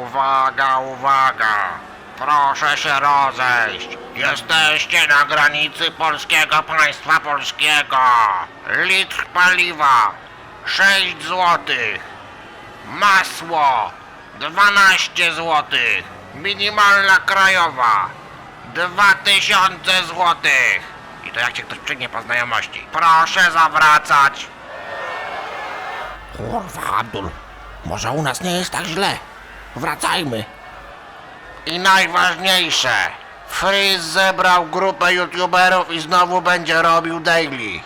Uwaga, uwaga! Proszę się rozejść. Jesteście na granicy polskiego państwa polskiego. Litr paliwa 6 złotych. Masło 12 złotych. Minimalna krajowa 2000 złotych. I to jak cię ktoś przygnie po znajomości. Proszę zawracać. Kurwa, Abdul. Może u nas nie jest tak źle. Wracajmy. I najważniejsze. Freeze zebrał grupę youtuberów i znowu będzie robił daily.